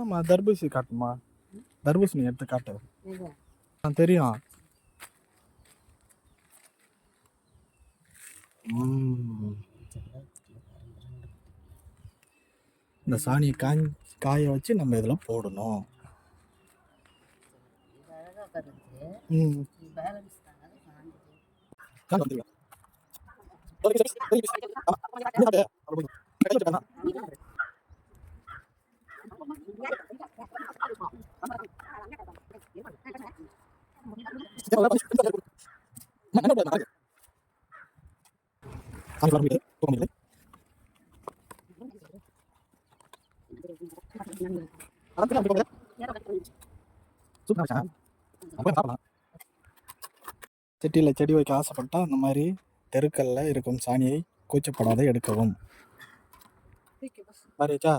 ஆமா தர்பூசணி காட்டுமா? தர்பூசணி எடுத்து காட்டு. தெரியும். இந்த சாணியை காய் காய வச்சு நம்ம இதில் போடணும். ம். செட்டியில் செடி வைக்க ஆசைப்பட்டா அந்த மாதிரி தெருக்கல்ல இருக்கும் சாணியை கூச்சப்படாத எடுக்கவும். பாரியாச்சா